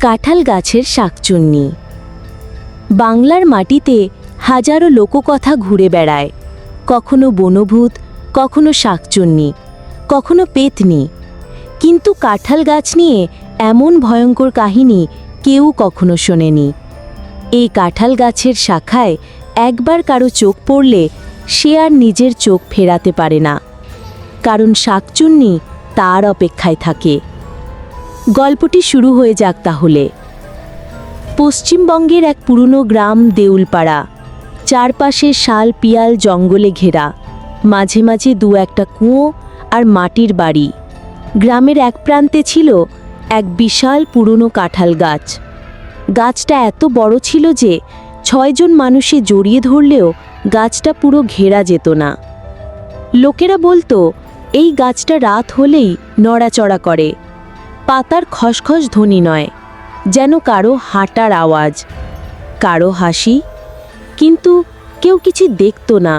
কাঁঠাল গাছের শাকচুন্নি। বাংলার মাটিতে হাজারো লোককথা ঘুরে বেড়ায়। কখনো বনভূত, কখনো শাকচুন্নি, কখনো পেতনি। কিন্তু কাঁঠাল গাছ নিয়ে এমন ভয়ঙ্কর কাহিনী কেউ কখনো শোনেনি। এই কাঁঠাল গাছের শাখায় একবার কারও চোখ পড়লে সে আর নিজের চোখ ফেরাতে পারে না। কারণ শাকচুন্নি তার অপেক্ষায় থাকে। গল্পটি শুরু হয়ে যাক তাহলে। পশ্চিমবঙ্গের এক পুরনো গ্রাম দেউলপাড়া। চারপাশে শাল পিয়াল জঙ্গলে ঘেরা। মাঝে মাঝে দু একটা কুঁয়ো আর মাটির বাড়ি। গ্রামের এক প্রান্তে ছিল এক বিশাল পুরনো কাঁঠাল গাছ। গাছটা এত বড় ছিল যে ছয়জন মানুষে জড়িয়ে ধরলেও গাছটা পুরো ঘেরা যেত না। লোকেরা বলতো, এই গাছটা রাত হলেই নড়াচড়া করে। পাতার খসখস ধ্বনি নয়, যেন কারও হাঁটার আওয়াজ, কারও হাসি, কিন্তু কেউ কিছু দেখত না।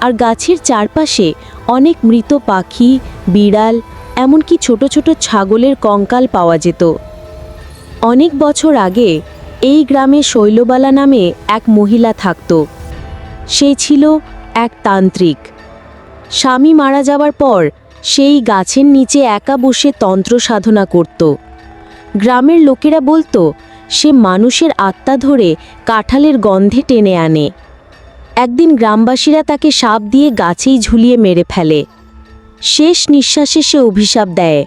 আর গাছের চারপাশে অনেক মৃত পাখি, বিড়াল, এমনকি ছোট ছোট ছাগলের কঙ্কাল পাওয়া যেত। অনেক বছর আগে এই গ্রামে শৈলবালা নামে এক মহিলা থাকত। সে ছিল এক তান্ত্রিক। স্বামী মারা যাওয়ার পর সেই গাছের নিচে একা বসে তন্ত্র সাধনা করত। গ্রামের লোকেরা বলতো, সে মানুষের আত্মা ধরে কাঁঠালের গন্ধে টেনে আনে। একদিন গ্রামবাসীরা তাকে সাপ দিয়ে গাছেই ঝুলিয়ে মেরে ফেলে। শেষ নিঃশ্বাসে সে অভিশাপ দেয়,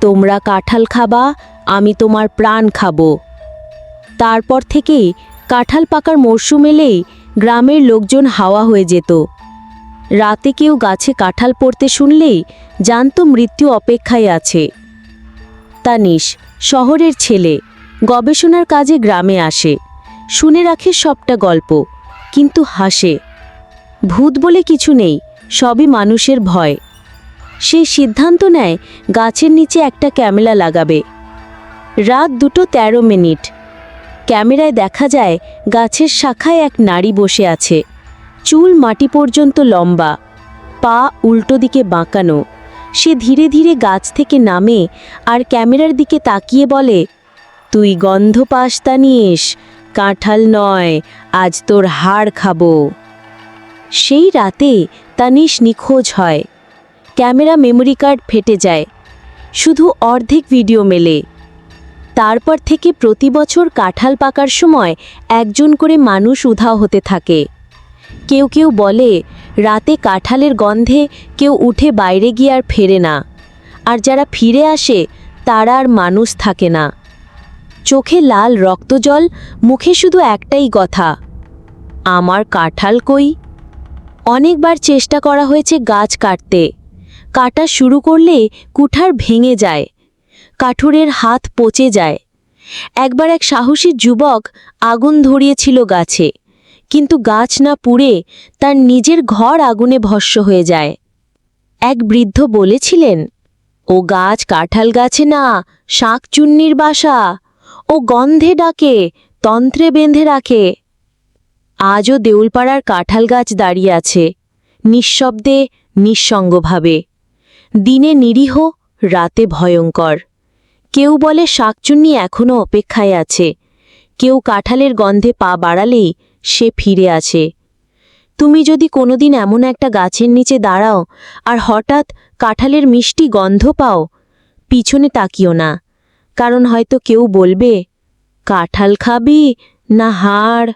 তোমরা কাঁঠাল খাবা, আমি তোমার প্রাণ খাব। তারপর থেকেই কাঁঠাল পাকার মরশুম এলেই গ্রামের লোকজন হাওয়া হয়ে যেত। রাতে কেউ গাছে কাঁঠাল পড়তে শুনলেই জানতো মৃত্যু অপেক্ষায় আছে। তানিশ, শহরের ছেলে, গবেষণার কাজে গ্রামে আসে। শুনে রাখে সবটা গল্প, কিন্তু হাসে। ভূত বলে কিছু নেই, সবই মানুষের ভয়। সে সিদ্ধান্ত নেয় গাছের নিচে একটা ক্যামেরা লাগাবে। রাত দুটো তেরো মিনিট। ক্যামেরায় দেখা যায় গাছের শাখায় এক নারী বসে আছে। চুল মাটি পর্যন্ত লম্বা, পা উল্টো দিকে বাঁকানো। সে ধীরে ধীরে গাছ থেকে নামে আর ক্যামেরার দিকে তাকিয়ে বলে, তুই গন্ধ পাস তানিস কাঁঠাল নয়, আজ তোর হাড় খাব। সেই রাতে তানিশ নিখোঁজ হয়। ক্যামেরা মেমোরি কার্ড ফেটে যায়। শুধু অর্ধেক ভিডিও মেলে। তারপর থেকে প্রতি বছর কাঁঠাল পাকার সময় একজন করে মানুষ উধাও হতে থাকে। কেউ কেউ বলে, রাতে কাঁঠালের গন্ধে কেউ উঠে বাইরে গিয়ে আর ফেরে না। আর যারা ফিরে আসে, তারা আর মানুষ থাকে না। চোখে লাল রক্তজল মুখে শুধু একটাই কথা, আমার কাঁঠাল কই? অনেকবার চেষ্টা করা হয়েছে গাছ কাটতে। কাটা শুরু করলে কুঠার ভেঙে যায়, কাঠুরের হাত পচে যায়। একবার এক সাহসী যুবক আগুন ধরিয়েছিল গাছে। কিন্তু গাছ না পুড়ে তার নিজের ঘর আগুনে ভস্য হয়ে যায়। এক বৃদ্ধ বলেছিলেন, ও গাছ কাঁঠাল গাছে না শাঁকচুন্নির বাসা, ও গন্ধে ডাকে, তন্ত্রে বেঁধে রাখে। আজও দেউলপাড়ার কাঁঠাল গাছ দাঁড়িয়ে আছে, নিঃশব্দে, নিঃসঙ্গভাবে। দিনে নিরীহ, রাতে ভয়ঙ্কর। কেউ বলে শাকচুন্নি এখনও অপেক্ষায় আছে কেউ কাঁঠালের গন্ধে পা বাড়ালেই সে ফিরে আছে তুমি যদি কোনোদিন এমন একটা গাছের নিচে দাঁড়াও আর হঠাৎ কাঁঠালের মিষ্টি গন্ধ পাও, পিছনে তাকিও না। কারণ হয়তো কেউ বলবে, কাঁঠাল খাবি না হাড়?